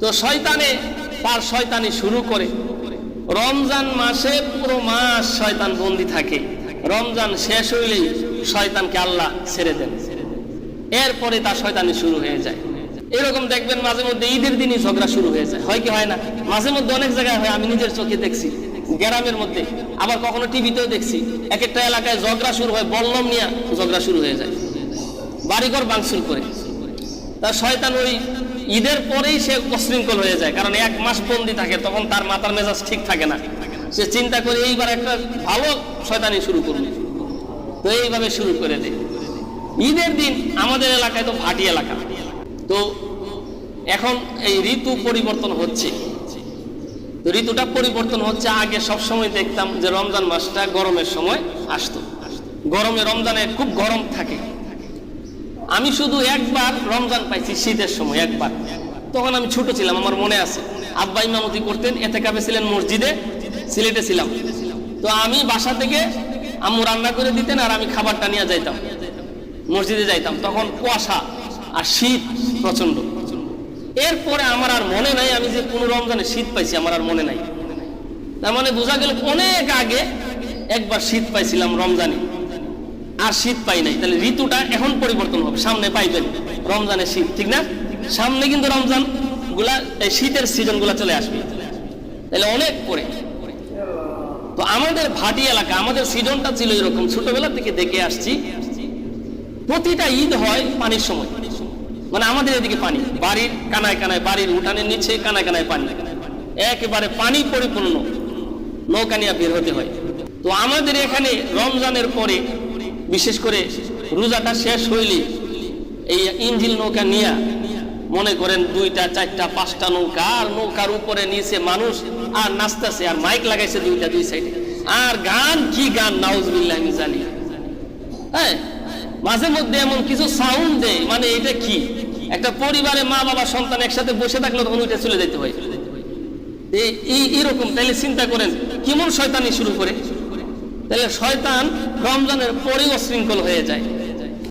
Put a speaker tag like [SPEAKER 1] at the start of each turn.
[SPEAKER 1] তো শয়তানে তার শয়তানি শুরু করে। রমজান মাসে পুরো মাস শয়তান বন্দি থাকে। রমজান শেষ হইলেই শয়তানকে আল্লাহ ছেড়ে দেন। এরপরে তার শয়তানি শুরু হয়ে যায়। এরকম দেখবেন মাঝে মধ্যে ঈদের দিনই ঝগড়া শুরু হয়ে যায়। হয় কি হয় না? মাঝে মধ্যে অনেক জায়গায় হয়, আমি নিজের চোখে দেখছি। গ্রামের মধ্যে, আবার কখনো টিভিতেও দেখছি। এক একটা এলাকায় ঝগড়া শুরু হয়, বল্লম নিয়ে ঝগড়া শুরু হয়ে যায়। বাড়িঘর ভাঙচুর করে। তার শয়তান ওই ঈদের পরেই সে অশৃঙ্খল হয়ে যায়, কারণ এক মাস বন্দি থাকে, তখন তার মাথার মেজাজ ঠিক থাকে না। সে চিন্তা করে এইবার একটা ভালো শয়তানি শুরু করবে। তো এইভাবে শুরু করে দেয়। ঈদের দিন আমাদের এলাকায় তো ভাটি এলাকা। তো এখন এই ঋতু পরিবর্তন হচ্ছে। তো ঋতুটা পরিবর্তন হচ্ছে, আগে সব সময় দেখতাম যে রমজান মাসটা গরমের সময় আসতো। গরমে রমজানে খুব গরম থাকে। আমি শুধু একবার রমজান পাইছি শীতের সময়, একবার। তখন আমি ছোট ছিলাম, আমার মনে আছে। আব্বা ইমামতি করতেন এতে কাপে ছিলেন মসজিদে, সিলেটে ছিলাম। তো আমি বাসা থেকে আম্মু রান্না করে দিতেন আর আমি খাবারটা নিয়ে যাইতাম। মসজিদে যাইতাম। তখন কুয়াশা আর শীত প্রচণ্ড এরপরে আমার আর মনে নাই, আমি যে কোনো রমজানে শীত পাইছি, আমার আর মনে নাই। তার মানে বোঝা গেল অনেক আগে একবার শীত পাইছিলাম রমজানে। আর শীত পাই নাই। তাহলে ঋতুটা এখন পরিবর্তন হবে। সামনে পাইবেন রমজানে শীত, ঠিক না? সামনে কিন্তু রমজানগুলা, এই শীতের সিজনগুলা চলে আসবে। তাহলে অনেক পরে। তো আমাদের ভাটি এলাকা, আমাদের সিজনটা ছিল এরকম। ছোটবেলা থেকে দেখে আসছি, প্রতিটা ঈদ হয় পানির সময়। মানে আমাদের এদিকে পানি। বাড়ির কানায় কানায়, বাড়ির উঠানের নিচে কানায় কানায় পানি। একেবারে পানি পরিপূর্ণ। নৌকা নিয়ে বের হতে হয়। তো আমাদের এখানে রমজানের পরে বিশেষ করে রোজাটা শেষ হইলে এই ইঞ্জিল নৌকা নিয়ে মনে করেন দুইটা, চারটা, পাঁচটা নৌকা, আর নৌকার উপরে নিচে মানুষ আর নাচতেছে, আর মাইক লাগাইছে দুইটা, দুই সাইডে। আর গান, কি গান? নাউজবিল্লাহ, আমি জানি। হ্যাঁ? মাঝে মধ্যে এমন কিছু সাউন্ড দেয় মানে এটা কি? একটা পরিবারে মা, বাবা, সন্তান একসাথে বসে থাকলে তখন ওইটা চলে যেতে হয়। এই এরকম তাহলে চিন্তা করেন, কেমন শয়তানি শুরু করে? তাহলে শয়তান রমজানের পরেও শৃঙ্খল হয়ে যায়।